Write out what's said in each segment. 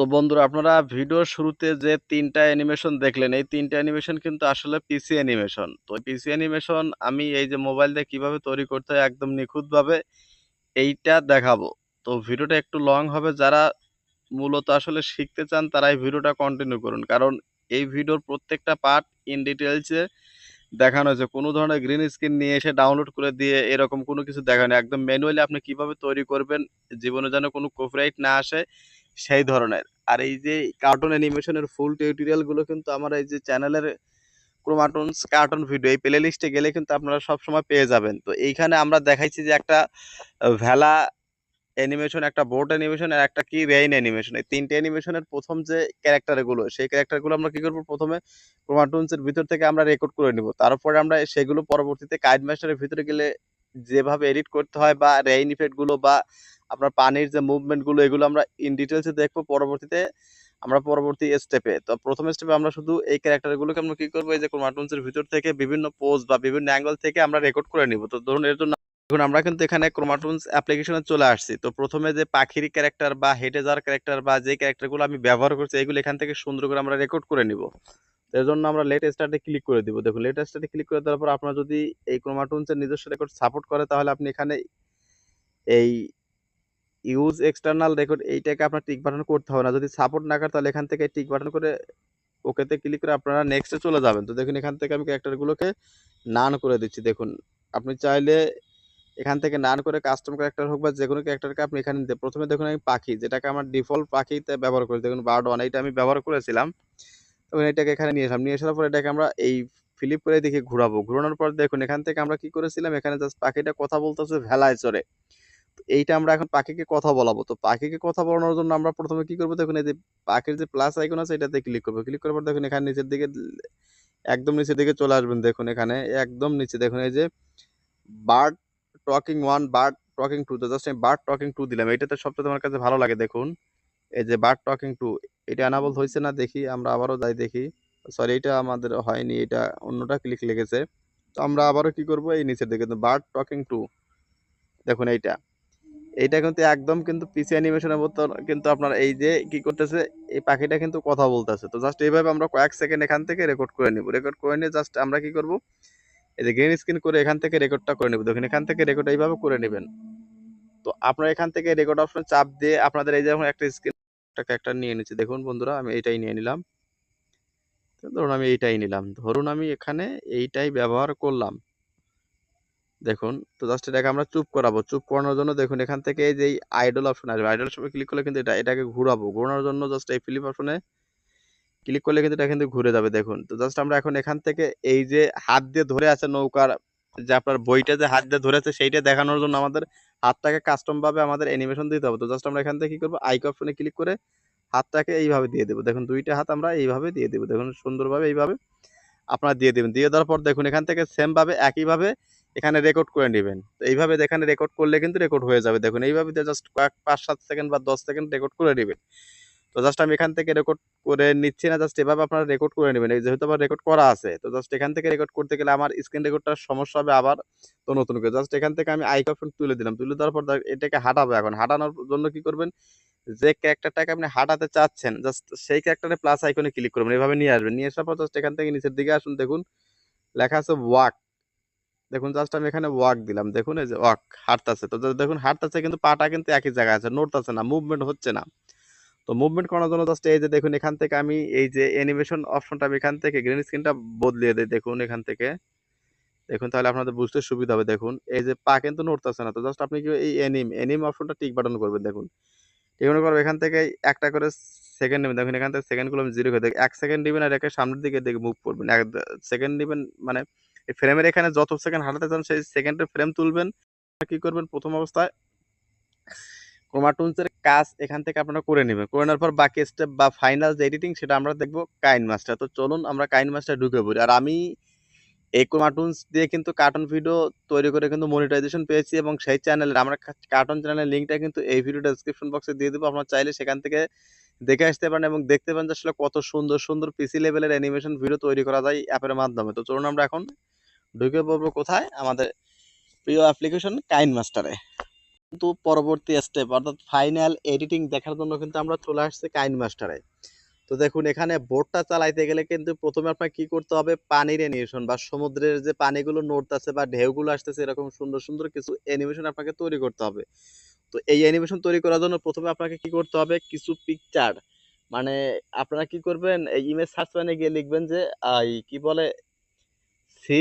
তো বন্ধুরা, আপনারা ভিডিওর শুরুতে যে তিনটা অ্যানিমেশন দেখলেন, এই তিনটা অ্যানিমেশন কিন্তু আসলে পিসি অ্যানিমেশন তো পিসি অ্যানিমেশন আমি এই যে মোবাইল দিয়ে কীভাবে তৈরি করতে হয় একদম নিখুঁতভাবে এইটা দেখাবো। তো ভিডিওটা একটু লং হবে, যারা মূলত আসলে শিখতে চান তারা এই ভিডিওটা কন্টিনিউ করুন। কারণ এই ভিডিওর প্রত্যেকটা পার্ট ইন ডিটেলসে দেখানো হয়েছে। কোনো ধরনের গ্রিন স্ক্রিন নিয়ে এসে ডাউনলোড করে দিয়ে এরকম কোনো কিছু দেখানো একদম ম্যানুয়ালি আপনি কীভাবে তৈরি করবেন, জীবনে যেন কোনো কপিরাইট না আসে সেই ধরনের। আর এই যে কার্টুন অ্যানিমেশনের ফুল টিউটোরিয়ালগুলো কিন্তু আমার এই যে চ্যানেলের ক্রোমাটুনস কার্টুন ভিডিও এই প্লে লিস্টে গেলে কিন্তু আপনারা সব সময় পেয়ে যাবেন। তো এইখানে আমরা দেখাইছি যে একটা ভেলা অ্যানিমেশন একটা বোট অ্যানিমেশন আর একটা কি রেইন অ্যানিমেশন এই তিনটে অ্যানিমেশনের প্রথম যে ক্যারেক্টারগুলো সেই ক্যারেক্টারগুলো আমরা কি করব? প্রথমে ক্রোমাটুনসের ভিতর থেকে আমরা রেকর্ড করে নিব। তারপরে আমরা সেগুলো পরবর্তীতে কাইড মাস্টারের ভিতরে গেলে যেভাবে এডিট করতে হয় বা রেইন ইফেক্টগুলো বা আপনার পানির যে মুভমেন্টগুলো, এগুলো আমরা ইন ডিটেলসে দেখব পরবর্তীতে, আমরা পরবর্তী স্টেপে তো প্রথম স্টেপে আমরা শুধু এই ক্যারেক্টারগুলোকে আমরা কি করব? এই যে ক্রোমাটুনসের ভিতর থেকে বিভিন্ন পোজ বা বিভিন্ন অ্যাঙ্গেল থেকে আমরা রেকর্ড করে নিব। তো ধরুন, এর জন্য এখন আমরা কিন্তু এখানে ক্রোমাটুনস অ্যাপ্লিকেশনে চলে আসছি। তো প্রথমে যে পাখির ক্যারেক্টার বা হেঁটে যাওয়ার ক্যারেক্টার বা যে ক্যারেক্টারগুলো আমি ব্যবহার করছি, এগুলো এখান থেকে সুন্দর করে আমরা রেকর্ড করে নিব। এর জন্য আমরা লেট স্টার্টে ক্লিক করে দিব। দেখুন, লেট স্টার্টে ক্লিক করে দেওয়ার পর আপনার যদি এই ক্রোমাটুনসের নিজস্ব রেকর্ড সাপোর্ট করে, তাহলে আপনি এখানে এই ইউজ এক্সটার্নাল রেকর্ড এইটাকে আপনার টিক বাটন করতে হবে না। যদি সাপোর্ট না করে, তাহলে এখান থেকে টিক বাটন করে ওকেতে ক্লিক করে আপনারা নেক্সটে চলে যাবেন। তো দেখুন, এখান থেকে আমি ক্যারেক্টারগুলোকে নান করে দিচ্ছি। দেখুন, আপনি চাইলে এখান থেকে নান করে কাস্টম ক্যারেক্টার হোক বা যে কোনো ক্যারেক্টারকে আপনি এখানে প্রথমে দেখুন আমি পাখি, যেটাকে আমার ডিফল্ট পাখিতে ব্যবহার করি। দেখুন বার্ড ওয়ান এইটা আমি ব্যবহার করেছিলাম। তখন এটাকে এখানে নিয়ে এসলাম। নিয়ে আসার পর এটাকে আমরা এই ফিলিপ করে দেখে ঘুরাবো। ঘুরানোর পর দেখুন, এখান থেকে আমরা কি করেছিলাম? এখানে জাস্ট পাখিটা কথা বলতেছে ভেলায় চড়ে। এইটা আমরা এখন পাখিকে কথা বলাবো। তো পাখিকে কথা বলানোর জন্য আমরা প্রথমে কি করব? দেখুন, এই যে পাখির যে প্লাস আইকন আছে, এটাতে ক্লিক করব। ক্লিক করার পর দেখুন, এখানে নিচের দিকে একদম নিচের দিকে চলে আসবেন। দেখুন, এখানে একদম নিচে। দেখুন, এই যে bird talking one bird talking two just আমি বার্ড টকিং টু দিলাম। এটাতে সবচেয়ে আমার কাছে ভালো লাগে, দেখুন। এই যে বার্ড টকিং টু এটা অ্যানাবল হয়েছে না, দেখি, আমরা আবারও যাই দেখি। সরি এটা আমাদের হয়নি, এটা অন্যটা ক্লিক লেগেছে। তো আমরা আবারও কি করব? এই নিচের দিকে বার্ড টকিং টু দেখুন এইটা। এইটা কিন্তু একদম কিন্তু পিসি অ্যানিমেশনের মতো কিন্তু আপনার এই যে কি করতেছে, এই পাখিটা কিন্তু কথা বলতেছে। তো জাস্ট এইভাবে আমরা কয়েক সেকেন্ড এখান থেকে রেকর্ড করে নিব। রেকর্ড করে নিয়ে জাস্ট আমরা কি করব? এই যে গ্রিন স্ক্রিন করে এখান থেকে রেকর্ডটা করে নেব। দেখুন, এখান থেকে রেকর্ড এইভাবে করে নেবেন। তো আপনারা এখান থেকে রেকর্ড অপশন চাপ দিয়ে আপনাদের এই যেমন একটা স্ক্রিন একটা একটা নিয়ে নিচ্ছি দেখুন বন্ধুরা, আমি এইটাই নিয়ে নিলাম। ধরুন আমি এইটাই নিলাম। ধরুন আমি এখানে এইটাই ব্যবহার করলাম। দেখুন, তো জাস্ট এটাকে আমরা চুপ করাবো। চুপ করানোর জন্য দেখুন, এখান থেকে যে আইডল অপশন আসবে। আইডল অপশনে ক্লিক করলে কিন্তু এটা, এটাকে ঘুরাবো। ঘোরানোর জন্য জাস্ট এই ফিলিপ অপশনে ক্লিক করলে কিন্তু এটা কিন্তু ঘুরে যাবে। দেখুন, তো জাস্ট আমরা এখন এখান থেকে এই যে হাত দিয়ে ধরে আছে নৌকার যে আপনার বইটা যে হাত দিয়ে ধরেছে সেইটা দেখানোর জন্য আমাদের হাতটাকে কাস্টম ভাবে আমাদের অ্যানিমেশন দিতে হবে। তো জাস্ট আমরা এখান থেকে কি করব আইক অপশনে ক্লিক করে হাতটাকে এইভাবে দিয়ে দেবো। দেখুন, দুইটা হাত আমরা এইভাবে দিয়ে দেবো। দেখুন, সুন্দরভাবে এইভাবে আপনারা দিয়ে দেবেন। দিয়ে দেওয়ার পর দেখুন, এখান থেকে সেমভাবে একইভাবে এখানে রেকর্ড করে নেবেন। তো এইভাবে এখানে রেকর্ড করলে কিন্তু রেকর্ড হয়ে যাবে। দেখুন, এইভাবে জাস্ট কয়েক, পাঁচ, সাত সেকেন্ড বা দশ সেকেন্ড রেকর্ড করে নেবেন। তো জাস্ট আমি এখান থেকে রেকর্ড করে নিচ্ছি না জাস্ট এভাবে আপনারা রেকর্ড করে নেবেন। যেহেতু আমার রেকর্ড করা আছে, তো জাস্ট এখান থেকে রেকর্ড করতে গেলে আমার স্ক্রিন রেকর্ডটার সমস্যা হবে আবার তো নতুন করে। জাস্ট এখান থেকে আমি আইক অপশন তুলে দিলাম। তুলে দেওয়ার পর এটাকে হাঁটাবো এখন। হাঁটানোর জন্য কি করবেন? যে ক্যারেক্টারটাকে আপনি হাঁটাতে চাচ্ছেন জাস্ট সেই ক্যারেক্টারে প্লাস আইকনে ক্লিক করবেন। এভাবে নিয়ে আসবেন। নিয়ে আসার পর জাস্ট এখান থেকে নিচের দিকে আসুন। দেখুন, লেখা আছে ওয়াক দেখুন জাস্ট আমি এখানে ওয়াক দিলাম। দেখুন, এই যে ওয়াক হাঁটতেছে। তো দেখুন, হাঁটতেছে কিন্তু পাটা কিন্তু একই জায়গায় আছে, নড়তেছে না মুভমেন্ট হচ্ছে না। তো মুভমেন্ট করার জন্য জাস্ট এই যে দেখুন, এখান থেকে আমি এই যে অ্যানিমেশন অপশনটা আমি এখান থেকে গ্রিন স্ক্রিনটা বদলিয়ে দিই, দেখুন এখান থেকে। দেখুন, তাহলে আপনাদের বুঝতে সুবিধা হবে, দেখুন। এই যে পা কিন্তু নড়তেছে না, তো জাস্ট আপনি কি এই অ্যানিম অ্যানিম অপশনটা টিক বাটন করবেন, দেখুন। টিক বাটন করবেন, এখান থেকে একটা করে সেকেন্ড নেবেন, দেখুন, এখান থেকে সেকেন্ডগুলো আমি জিরো করে দেখ, এক সেকেন্ড নেবেন আর একে সামনের দিকে দিকে মুভ করবেন। এক সেকেন্ড নেবেন মানে এই ফ্রেমের এখানে যত সেকেন্ড হাঁটাতে চান, সেই সেকেন্ডের ফ্রেম তুলবেন। কি করবেন, প্রথম অবস্থায় ক্রোমাটুনসের কাজ এখান থেকে আপনারা করে নেবেন। করে নেওয়ার পর বাকি স্টেপ বা ফাইনাল যে এডিটিং সেটা আমরা দেখব কাইন মাস্টার। তো চলুন আমরা কাইন মাস্টার ঢুকে পড়ি। আর আমি এই ক্রোমাটুনস দিয়ে কিন্তু কার্টুন ভিডিও তৈরি করে কিন্তু মনিটাইজেশন পেয়েছি এবং সেই চ্যানেলের আমরা কার্টুন চ্যানেলের লিঙ্কটা কিন্তু এই ভিডিও ডেসক্রিপশন বক্সে দিয়ে দেবো। আপনারা চাইলে সেখান থেকে দেখে আসতে পারেন এবং দেখতে পারেন যে আসলে কত সুন্দর সুন্দর পিসি লেভেলের অ্যানিমেশন ভিডিও তৈরি করা যায় অ্যাপের মাধ্যমে। তো চলুন আমরা এখন ঢুকে পড়ব কোথায়? আমাদের প্রিয় অ্যাপ্লিকেশন কাইন মাস্টারে। কিন্তু পরবর্তী স্টেপ অর্থাৎ ফাইনাল এডিটিং দেখার জন্য কিন্তু আমরা চলে আসছি কাইন মাস্টারে। তো দেখুন, এখানে বোটটা চালাইতে গেলে কিন্তু প্রথমে আপনার কি করতে হবে? পানির অ্যানিমেশন বা সমুদ্রের যে পানিগুলো নড়তেছে বা ঢেউগুলো আসতেছে, এরকম সুন্দর সুন্দর কিছু অ্যানিমেশন আপনাকে তৈরি করতে হবে। তো এই অ্যানিমেশন তৈরি করার জন্য প্রথমে আপনাকে কি করতে হবে? কিছু পিকচার মানে আপনারা কি করবেন? এই ইমেজ সার্চ প্যানে গিয়ে লিখবেন যে এই কি বলে? সি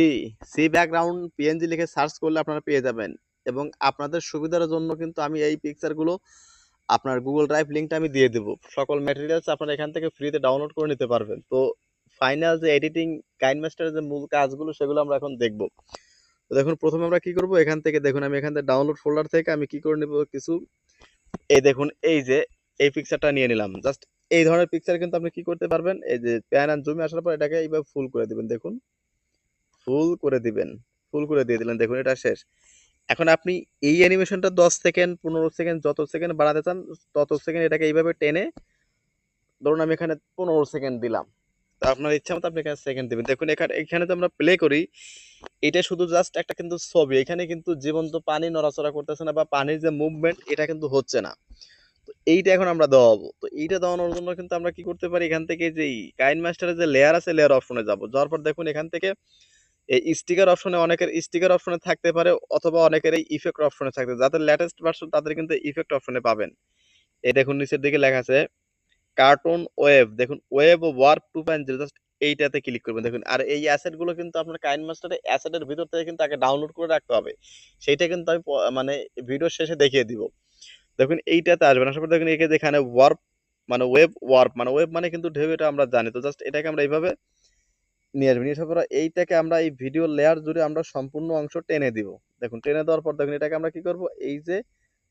সি ব্যাকগ্রাউন্ড পিএনজি লিখে সার্চ করলে আপনারা পেয়ে যাবেন। এবং আপনাদের সুবিধার জন্য কিন্তু আমি এই পিকচারগুলো আপনার গুগল ড্রাইভ লিঙ্কটা আমি দিয়ে দেবো। সকল ম্যাটেরিয়ালস আপনারা এখান থেকে ফ্রিতে ডাউনলোড করে নিতে পারবেন। তো ফাইনাল যে এডিটিং কাইন মাস্টারের যে মূল কাজগুলো, সেগুলো আমরা এখন দেখব। তো দেখুন, প্রথমে আমরা কি করব? এখান থেকে দেখুন, আমি এখান থেকে ডাউনলোড ফোল্ডার থেকে আমি কি করে নেব কিছু? এই দেখুন, এই যে, এই পিকচারটা নিয়ে নিলাম। জাস্ট এই ধরনের পিকচার কিন্তু আপনি কি করতে পারবেন? এই যে প্যান অ্যান্ড জুমে আসার পর এটাকে এইভাবে ফুল করে দিবেন। দেখুন ফুল করে দিবেন ফুল করে দিয়ে দিলেন। দেখুন, এটা শেষ। এখন আপনি এই অ্যানিমেশনটা দশ সেকেন্ড পনেরো সেকেন্ড যত সেকেন্ড বাড়াতে চান, তত সেকেন্ড এটাকে এইভাবে টেনে ধরুন আমি এখানে পনেরো সেকেন্ড দিলাম। তো আপনার ইচ্ছা মতো আপনি এখানে সেকেন্ড দেবেন। দেখুন, এখানে এখানে তো আমরা প্লে করি। এটা শুধু জাস্ট একটা কিন্তু ছবি। এখানে কিন্তু জীবন্ত পানি নড়াচড়া করতেছে না বা পানির যে মুভমেন্ট এটা কিন্তু হচ্ছে না। তো এইটা এখন আমরা দেওয়াবো তো এইটা দেওয়ানোর জন্য কিন্তু আমরা কি করতে পারি? এখান থেকে যে কাইন মাস্টারের যে লেয়ার আছে লেয়ার অপশনে যাব। যাওয়ার পর দেখুন, এখান থেকে এই স্টিকার অপশনে অনেকের স্টিকার অপশনে থাকতে পারে অথবা অনেকের এই ইফেক্ট অপশনে থাকতে যাদের লেটেস্ট ভার্সন তাদের কিন্তু ইফেক্ট অপশনে পাবেন। এই দেখুন নিচের দিকে লেখা আছে কার্টুন ওয়েভ দেখুন web warp two point zero just এইটাতে ক্লিক করবেন। দেখুন, আর এই অ্যাসেটগুলো কিন্তু আপনার কাইন মাস্টারে অ্যাসেটের ভিতর থেকে কিন্তু আগে ডাউনলোড করে রাখতে হবে। সেইটা কিন্তু আমি মানে ভিডিও শেষে দেখিয়ে দিব। দেখুন এইটাতে আসবেন। আসার পর দেখুন একে যেখানে ওয়ার্প মানে ওয়েব ওয়ার্প মানে ওয়েব মানে কিন্তু ঢেউ এটা আমরা জানি। তো জাস্ট এটাকে আমরা এইভাবে নিয়ে আসবেন। আসার পর এইটাকে আমরা এই ভিডিও লেয়ার জুড়ে আমরা সম্পূর্ণ অংশ টেনে দিব। দেখুন, টেনে দেওয়ার পর দেখুন, এটাকে আমরা কি করব? এই যে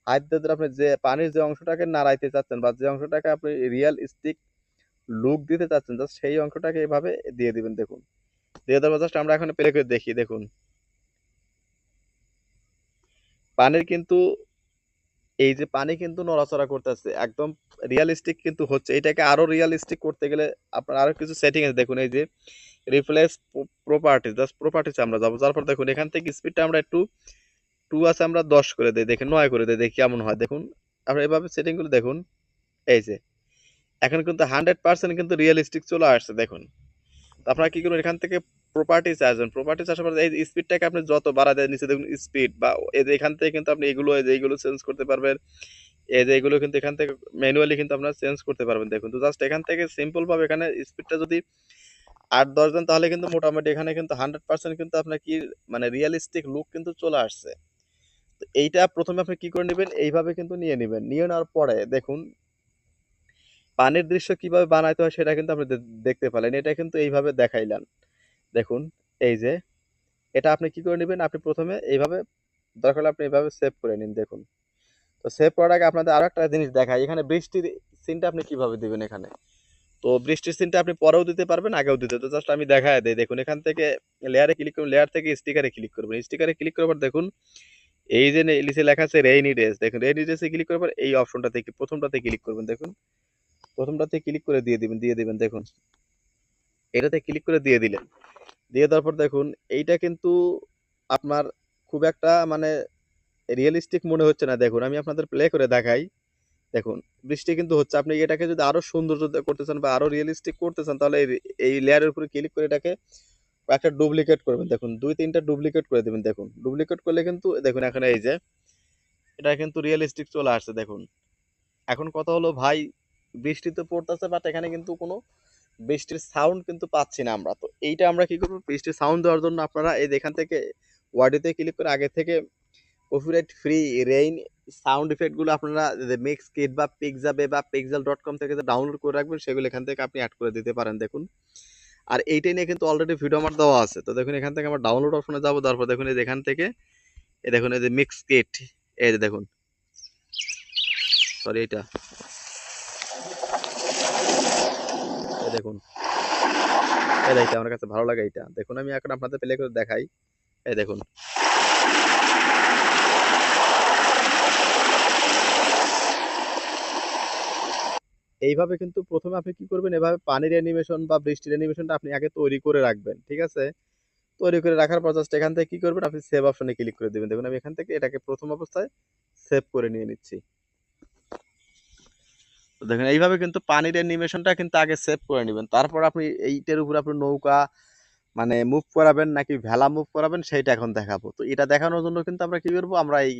হাত আপনি যে পানির যে অংশটাকে নাড়াইতে চাচ্ছেন বা যে অংশটাকে আপনি রিয়েল স্টিক লুক দিতে চাচ্ছেন জাস্ট সেই অংশটাকে এইভাবে দিয়ে দিবেন, দেখুন। দিয়ে দেওয়ার জাস্ট আমরা এখন প্লে করে দেখি, দেখুন। পানির কিন্তু এই যে পানি কিন্তু নড়াচড়া করতেছে, একদম রিয়েলিস্টিক কিন্তু হচ্ছে। এটাকে আরও রিয়েলিস্টিক করতে গেলে আপনার আরও কিছু সেটিং আছে। দেখুন, এই যে রিপ্লেস প্রপার্টিজ জাস্ট প্রপার্টিজ আমরা যাব। যার পর দেখুন, এখান থেকে স্পিডটা আমরা একটু টু আছে আমরা দশ করে দিই দেখেন নয় করে দিই, দেখি কেমন হয়। দেখুন, আমরা এভাবে সেটিং করে দেখুন, এই যে, এখন কিন্তু হান্ড্রেড পার্সেন্ট কিন্তু রিয়েলিস্টিক চলে আসছে, দেখুন। আপনারা কি করুন, এখান থেকে প্রপার্টিস আসবেন। প্রপার্টিস আসার পর এই স্পিডটাকে আপনি যত বাড়া দেয় নিচে দেখুন স্পিড বা এখান থেকে কিন্তু আপনি এগুলো, এই যে এইগুলো চেঞ্জ করতে পারবেন। এই যে এগুলো কিন্তু এখান থেকে ম্যানুয়ালি কিন্তু আপনারা চেঞ্জ করতে পারবেন। দেখুন, তো জাস্ট এখান থেকে সিম্পল ভাবে এখানে স্পিডটা যদি আট, দশ দেন, তাহলে কিন্তু মোটামুটি এখানে কিন্তু হান্ড্রেড পার্সেন্ট কিন্তু আপনার কি মানে রিয়েলিস্টিক লুক কিন্তু চলে আসছে। তো এইটা প্রথমে আপনি কি করে নেবেন? এইভাবে কিন্তু নিয়ে নেবেন। নিয়ে নেওয়ার পরে দেখুন, পানির দৃশ্য কীভাবে বানাইতে হয় সেটা কিন্তু আপনি দেখতে পেলেন। এটা কিন্তু এইভাবে দেখাইলাম দেখুন, এই যে, এটা আপনি কি করে নেবেন? আপনি প্রথমে এইভাবে, দরকার হলে আপনি এইভাবে সেভ করে নিন, দেখুন। তো সেভ করার আগে আপনাদের আরও একটা জিনিস দেখায় এখানে বৃষ্টির সিনটা আপনি কীভাবে দিবেন এখানে? তো বৃষ্টির সিনটা আপনি পরেও দিতে পারবেন, আগেও দিতে তো জাস্ট আমি দেখায় দেই। দেখুন, এখান থেকে লেয়ারে ক্লিক করুন লেয়ার থেকে স্টিকারে ক্লিক করবেন। স্টিকারে ক্লিক করার পর দেখুন, এই যে নিচে লেখা আছে রেইনি ডেজ দেখুন রেইনি ডেজে ক্লিক করার পর এই অপশনটা থেকে প্রথমটাতে ক্লিক করবেন, দেখুন। প্রথমটাতে ক্লিক করে দিয়ে দিবেন দিয়ে দিবেন, দেখুন। এটাতে ক্লিক করে দিয়ে দিলেন। দিয়ে তারপর দেখুন, এইটা কিন্তু আপনার খুব একটা মানে রিয়েলিস্টিক মনে হচ্ছে না। দেখুন, আমি আপনাদের প্লে করে দেখাই। দেখুন, বৃষ্টি কিন্তু হচ্ছে। আপনি এটাকে যদি আরও সৌন্দর্য করতে চান বা আরও রিয়েলিস্টিক করতে চান, তাহলে এই লেয়ারের উপরে ক্লিক করে এটাকে একটা ডুপ্লিকেট করবেন। দেখুন, দুই, তিনটা ডুপ্লিকেট করে দেবেন। দেখুন ডুপ্লিকেট করলে কিন্তু, দেখুন, এখানে এই যে, এটা কিন্তু রিয়েলিস্টিক চলে আসছে। দেখুন, এখন কথা হলো, ভাই, বৃষ্টি তো পড়তেছে বাট এখানে কিন্তু কোনো বৃষ্টির সাউন্ড কিন্তু পাচ্ছি না আমরা। তো এইটা আমরা কি করব? বৃষ্টির সাউন্ড দেওয়ার জন্য আপনারা এই এখান থেকে ওয়ার্ডিতে ক্লিক করে আগে থেকে কপিরাইট ফ্রি রেইন সাউন্ড ইফেক্টগুলো আপনারা মিক্স কিট বা পিকজাবে বা পিক্সেল ডট কম থেকে ডাউনলোড করে রাখবেন, সেগুলো এখান থেকে আপনি অ্যাড করে দিতে পারেন দেখুন। আর এইটাই নিয়ে কিন্তু অলরেডি ভিডিও আমার দেওয়া আছে। তো দেখুন এখান থেকে আমার ডাউনলোড অপশনে যাব, তারপর দেখুন এই এখান থেকে, এই দেখুন এই যে মিক্স কিট এই যে দেখুন। সরি এটা এই দেখুন। এই দেখতে আমার কাছে ভালো লাগে এটা দেখুন, আমি এখন আপনাদের প্লে করে দেখাই। এই দেখুন। এইভাবে কিন্তু প্রথমে আপনি কি করবেন? এভাবে পানির অ্যানিমেশন বা বৃষ্টির অ্যানিমেশনটা আপনি আগে তৈরি করে রাখবেন, ঠিক আছে? তৈরি করে রাখার পর জাস্ট এখান থেকে কি করবেন? আপনি সেভ অপশনে ক্লিক করে দেবেন। দেখুন, আমি এখান থেকে এটাকে প্রথম অবস্থায় সেভ করে নিয়ে নিচ্ছি। দেখুন, এইভাবে কিন্তু পানির অ্যানিমেশনটা কিন্তু আগে সেভ করে নেবেন। তারপর আপনি এইটার উপর আপনি নৌকা মানে মুভ করাবেন নাকি ভেলা মুভ করাবেন, সেইটা এখন দেখাবো। তো এটা দেখানোর জন্য কিন্তু আমরা কি করব, আমরা এই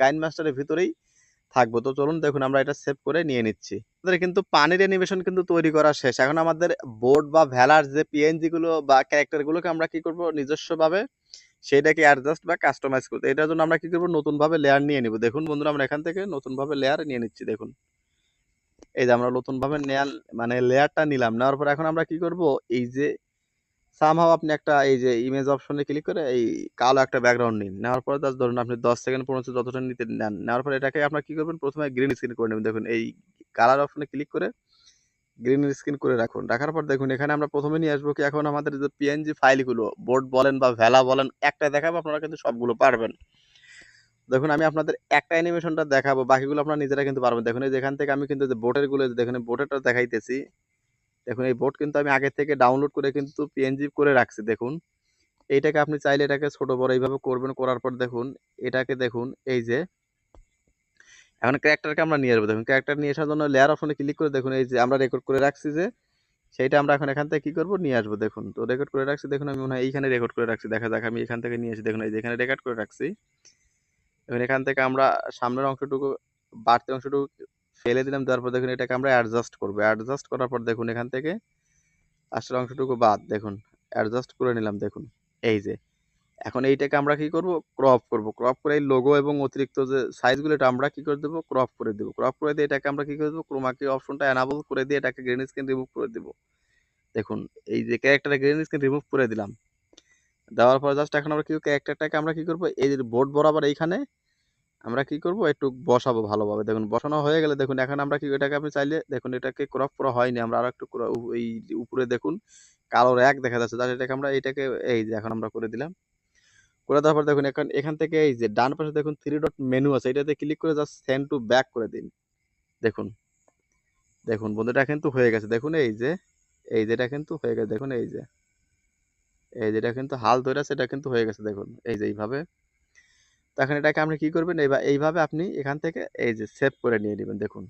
কাইন মাস্টারের ভিতরেই থাকব। তো চলুন দেখুন, আমরা এটা সেভ করে নিয়ে নিচ্ছি। আমাদের কিন্তু পানির অ্যানিমেশন কিন্তু তৈরি করা শেষ। এখন আমাদের বোর্ড বা ভেলার যে পিএনজি গুলো বা ক্যারেক্টার গুলোকে আমরা কি করব, নিজস্বভাবে সেটাকে অ্যাডজাস্ট বা কাস্টমাইজ করতে। এটার জন্য আমরা কি করব নতুন ভাবে লেয়ার নিয়ে নিব। দেখুন বন্ধুরা, আমরা এখান থেকে নতুন ভাবে লেয়ার নিয়ে নিচ্ছি, দেখুন। এই যে আমরা নতুন ভাবে নেয়াল মানে লেয়ারটা নিলাম, নেওয়ার পর এখন আমরা কি করব? এই যে সামহাও আপনি একটা, এই যে ইমেজ অপশনে ক্লিক করে এই কালো একটা ব্যাকগ্রাউন্ড নিন। নেওয়ার পরে জাস্ট ধরুন আপনি দশ সেকেন্ড পর্যন্ত যতটা নিতে নেন, নেওয়ার পরে এটাকে আপনার কি করবেন? প্রথমে গ্রিন স্ক্রিন করে নেবেন। দেখুন, এই কালার অপশনে ক্লিক করে গ্রিন স্ক্রিন করে রাখুন। রাখার পর দেখুন, এখানে আমরা প্রথমে নিয়ে আসব কি এখন আমাদের যে পিএনজি ফাইলগুলো বোর্ড বলেন বা ভেলা বলেন, একটা দেখাবো, আপনারা কিন্তু সবগুলো পারবেন। দেখুন, আমি আপনাদের একটা অ্যানিমেশনটা দেখাবো, বাকিগুলো আপনারা নিজেরা কিন্তু পারবেন। দেখুন, এই যে এখান থেকে আমি কিন্তু যে বোটেরগুলো দেখুন বোটেরটা দেখাইতেছি। দেখুন, এই বোট কিন্তু আমি আগে থেকে ডাউনলোড করে কিন্তু পিএনজি করে রাখছি, দেখুন। এইটাকে আপনি চাইলে এটাকে ছোট, বড় এইভাবে করবেন, করার পর দেখুন, এটাকে দেখুন, এই যে এখন ক্যারেক্টারকে আমরা নিয়ে আসব। দেখুন ক্যারেক্টার নিয়ে আসার জন্য লেয়ার অপশনে ক্লিক করে দেখুন, এই যে আমরা রেকর্ড করে রাখছি যে সেইটা আমরা এখন এখান থেকে কি করব, নিয়ে আসব, দেখুন। তো রেকর্ড করে রাখছি, দেখুন, আমি মনে হয় এইখানে রেকর্ড করে রাখছি। দেখা যাক, আমি এখান থেকে নিয়ে এসে দেখুন, এই যে এখানে রেকর্ড করে রাখছি। এখন এখান থেকে আমরা সামনের অংশটুকু, বাড়তি অংশটুকু ফেলে দিলাম, তারপর দেখুন এটাকে আমরা অ্যাডজাস্ট করব। অ্যাডজাস্ট করার পর দেখুন এখান থেকে আসল অংশটুকু বাদ, দেখুন অ্যাডজাস্ট করে নিলাম, দেখুন, এই যে। এখন এইটাকে আমরা কি করব? ক্রপ করব। ক্রপ করে এই লোগো এবং অতিরিক্ত যে সাইজগুলো এটা আমরা কি করে দেবো? ক্রপ করে দেবো। ক্রপ করে দিয়ে এটাকে আমরা কি করে দেবো? ক্রোমাকি অপশনটা এনাবল করে দিয়ে এটাকে গ্রিন স্ক্রিন রিমুভ করে দেবো। দেখুন, এই যে ক্যারেক্টারে গ্রিন স্ক্রিন রিমুভ করে দিলাম। দেওয়ার পর জাস্ট এখন আমরা কি ক্যারেক্টারটাকে আমরা কি করব, এই বোর্ড বরাবর এইখানে আমরা কি করব, একটু বসাবো ভালোভাবে। দেখুন, বসানো হয়ে গেলে দেখুন, এখন আমরা কি, এটাকে আপনি চাইলে, দেখুন, এটাকে ক্রপ করা হয়নি। আমরা আরও একটু এই উপরে দেখুন কালো র্যাক দেখা যাচ্ছে। তাহলে এটাকে আমরা এইটাকে এই যে এখন আমরা করে দিলাম। করে দেওয়ার পর দেখুন, এখন, এখান থেকে এই যে ডান পাশে দেখুন থ্রি ডট মেনু আছে। এটাতে ক্লিক করে জাস্ট সেন্ড টু ব্যাক করে দিন। দেখুন দেখুন, বন্ধুটা কিন্তু হয়ে গেছে। দেখুন, এই যে, এই যেটা কিন্তু হয়ে গেছে। দেখুন, এই যে। এই যেটা কিন্তু হাল ধরে এটা কিন্তু হয়ে গেছে দেখুন। এই যে এইভাবে। তখন এটাকে আপনি কি করবেন? এইবা- এইভাবে আপনি এখান থেকে এই যে সেভ করে নিয়ে নেবেন দেখুন।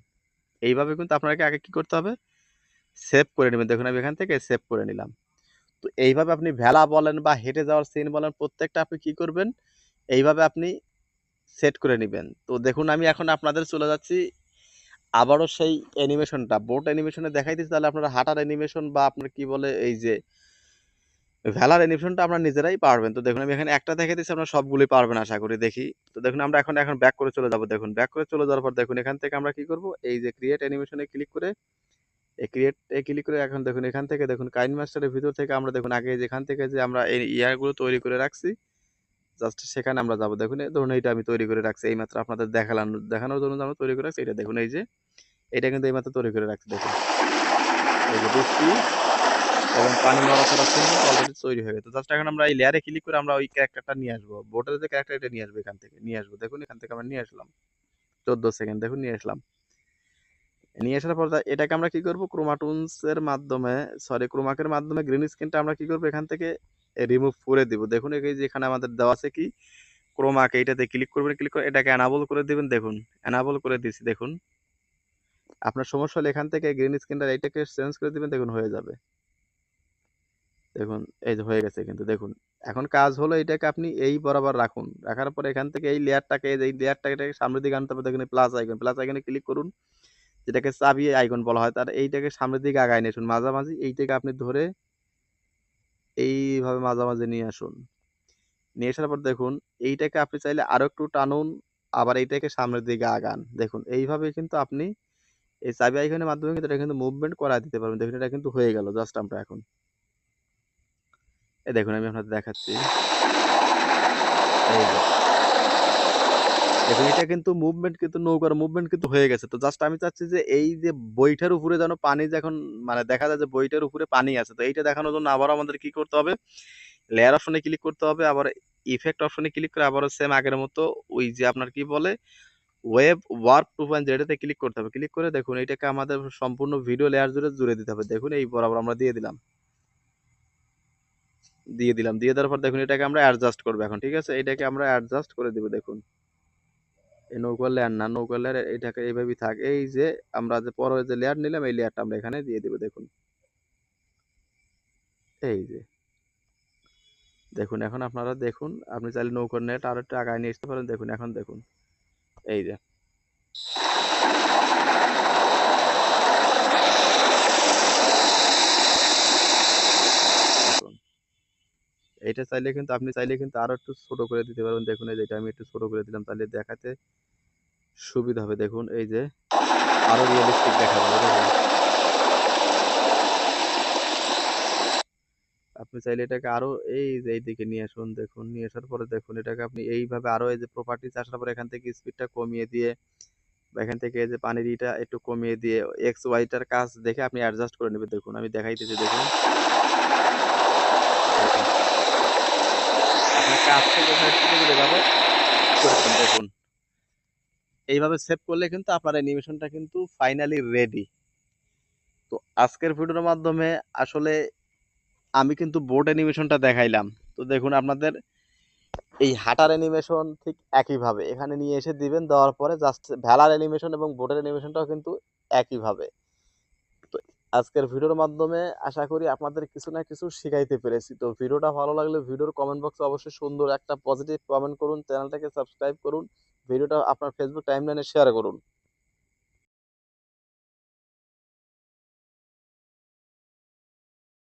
এইভাবে কিন্তু আপনাকে আগে কি করতে হবে? সেভ করে নেবেন। দেখুন আমি এখান থেকে সেভ করে নিলাম। তো এইভাবে আপনি ভেলা বলেন বা হেঁটে যাওয়ার সিন বলেন, প্রত্যেকটা আপনি কি করবেন? এইভাবে আপনি সেট করে নেবেন। তো দেখুন আমি এখন আপনাদের চলে যাচ্ছি আবারও সেই অ্যানিমেশনটা বোট অ্যানিমেশনে দেখাইতেছি, তাহলে আপনারা হাঁটার অ্যানিমেশন বা আপনার কি বলে এই যে ভেলার অ্যানিমেশনটা আপনারা নিজেরাই পারবেন। তো দেখুন, আমি এখানে একটা দেখে দিচ্ছি আপনারা সবগুলোই পারবেন আশা করি দেখি। তো দেখুন, আমরা এখন এখন ব্যাক করে চলে যাব, দেখুন। ব্যাক করে চলে যাওয়ার পর দেখুন, এখান থেকে আমরা কি করব? এই যে ক্রিয়েট অ্যানিমেশনে ক্লিক করে, এই ক্রিয়েট এ ক্লিক করে এখন দেখুন, এখান থেকে দেখুন কাইন মাস্টারের ভিতর থেকে আমরা দেখুন, আগে যেখান থেকে যে আমরা এই ইয়ারগুলো তৈরি করে রাখছি জাস্ট সেখানে আমরা যাব। দেখুন, এই ধরুন, এইটা আমি তৈরি করে রাখছি, এই মাত্র আপনাদের দেখালাম, দেখানোর জন্য আমরা তৈরি করে রাখছি, এটা দেখুন, এই যে, এটা কিন্তু এই মাত্র তৈরি করে রাখছি, দেখুন। এই যে এবং পানি নড়াচড়া কিন্তু অলরেডি তৈরি হয়ে গেছে। জাস্ট এখন আমরা এই লেয়ারে ক্লিক করে আমরা ওই ক্যারেক্টারটা নিয়ে আসব। বোটের যে ক্যারেক্টার এটা নিয়ে আসব এখান থেকে, নিয়ে আসব। দেখুন, এখান থেকে আমরা নিয়ে আসলাম। চোদ্দ সেকেন্ড দেখুন, নিয়ে আসলাম। নিয়ে আসার পর এটাকে আমরা কি করব? ক্রোমাটুনস এর মাধ্যমে সরি ক্রোমাকের মাধ্যমে গ্রিন স্ক্রিনটা আমরা কি করব? এখান থেকে রিমুভ করে দিব। দেখুন, এই যে এখানে আমাদের দেওয়া আছে কি? ক্রোমাক এইটাতে ক্লিক করবেন ক্লিক করে এটাকে এনাবল করে দিবেন। দেখুন এনাবল করে দিছি দেখুন। আপনার সমস্যা হলে এখান থেকে গ্রিন স্ক্রিনটা এইটাকে চেঞ্জ করে দিবেন, দেখুন, হয়ে যাবে। দেখুন, এই হয়ে গেছে কিন্তু দেখুন, এখন কাজ হলো এটাকে আপনি এই বরাবর রাখুন। রাখার পর এখান থেকে এই লেয়ারটাকে এই লেয়ারটাকে সামনের দিকে আনতে হবে, দেখুন প্লাস আইকন প্লাস আইকনে ক্লিক করুন, যেটাকে চাবি আইকন বলা হয়, তার এইটাকে সামনের দিকে আগায় নিয়ে আসুন। মাঝামাঝি এইটাকে আপনি ধরে এইভাবে মাঝামাঝি নিয়ে আসুন। নিয়ে আসার পর দেখুন, এইটাকে আপনি চাইলে আরও একটু টানুন, আবার এইটাকে সামনের দিকে আগান। দেখুন, এইভাবে কিন্তু আপনি এই চাবি আইকনের মাধ্যমে কিন্তু এটা কিন্তু মুভমেন্ট করা দিতে পারবেন। দেখুন, এটা কিন্তু হয়ে গেল জাস্ট আমরা এখন। এই দেখুন, আমি আপনাদের দেখাচ্ছি। দেখুন, এটা কিন্তু মুভমেন্ট কিন্তু নৌকার মুভমেন্ট কিন্তু হয়ে গেছে। তো জাস্ট আমি চাচ্ছি যে এই যে বইটার উপরে যেন পানি যখন মানে দেখা যায় যে বইটার উপরে পানি আছে। তো এইটা দেখানোর জন্য আবার আমাদের কি করতে হবে? লেয়ার অপশনে ক্লিক করতে হবে। আবার ইফেক্ট অপশনে ক্লিক করে আবারও সেম আগের মতো ওই যে আপনার কি বলে? ওয়েব ওয়ার্ক টু পয়েন্ট যেটাতে ক্লিক করতে হবে। ক্লিক করে দেখুন, এটাকে আমাদের সম্পূর্ণ ভিডিও লেয়ার জুড়ে জুড়ে দিতে হবে। দেখুন, এই বরাবর আমরা দিয়ে দিলাম। দিয়ে দিলাম। দিয়ে দেওয়ার পর দেখুন, এটাকে আমরা অ্যাডজাস্ট করব এখন, ঠিক আছে? এটাকে আমরা অ্যাডজাস্ট করে দিব, দেখুন। এই নৌকার লেয়ার না নৌকার লেয়ার এটাকে এইভাবেই থাক। এই যে আমরা যে পরে যে লেয়ার নিলাম, এই লেয়ারটা আমরা এখানে দিয়ে দিব, দেখুন। এই যে। দেখুন, এখন আপনারা দেখুন, আপনি চাইলে নৌকার নেট আরও আগায় নিয়ে আসতে পারেন, দেখুন, এখন দেখুন। এই যে দেখুন এইটা চাইলে কিন্তু আপনি চাইলে কিন্তু আরও একটু ছোট করে দিতে পারবেন। দেখুন, এই যে এটা আমি একটু ছোট করে দিলাম, তাহলে দেখাতে সুবিধা হবে। দেখুন, এই যে আরও রিয়েলিস্টিক দেখা যাবে আপনি চাইলে এটাকে আরও এই যে এইদিকে নিয়ে আসুন, দেখুন, নিয়ে আসার পরে দেখুন, এটাকে আপনি এইভাবে আরও এই যে প্রপার্টিজ আসার পরে এখান থেকে স্পিডটা কমিয়ে দিয়ে বা এখান থেকে এই যে পানির ইটা একটু কমিয়ে দিয়ে এক্স ওয়াইটার কাজ দেখে আপনি অ্যাডজাস্ট করে নেবেন। দেখুন, আমি দেখাইতেছি, দেখুন। আপনার কাজ থেকে দেখুন এইভাবে সেভ করলে কিন্তু আপনার অ্যানিমেশনটা কিন্তু ফাইনালি রেডি তো আজকের ভিডিওর মাধ্যমে আসলে আমি কিন্তু বোর্ড অ্যানিমেশনটা দেখাইলাম। তো দেখুন আপনাদের, এই হাটার অ্যানিমেশন ঠিক একইভাবে। এখানে নিয়ে এসে দিবেন, দেওয়ার পরে জাস্ট ভেলার অ্যানিমেশন এবং বোর্ডের অ্যানিমেশনটাও কিন্তু একইভাবে। আজকের ভিডিওর মাধ্যমে আশা করি আপনাদের কিছু না কিছু শিখাইতে পেরেছি। তো ভিডিওটা ভালো লাগলে ভিডিওর কমেন্ট বক্সে অবশ্যই সুন্দর একটা পজিটিভ কমেন্ট করুন চ্যানেলটাকে সাবস্ক্রাইব করুন, ভিডিওটা আপনার ফেসবুক টাইমলাইনে শেয়ার করুন।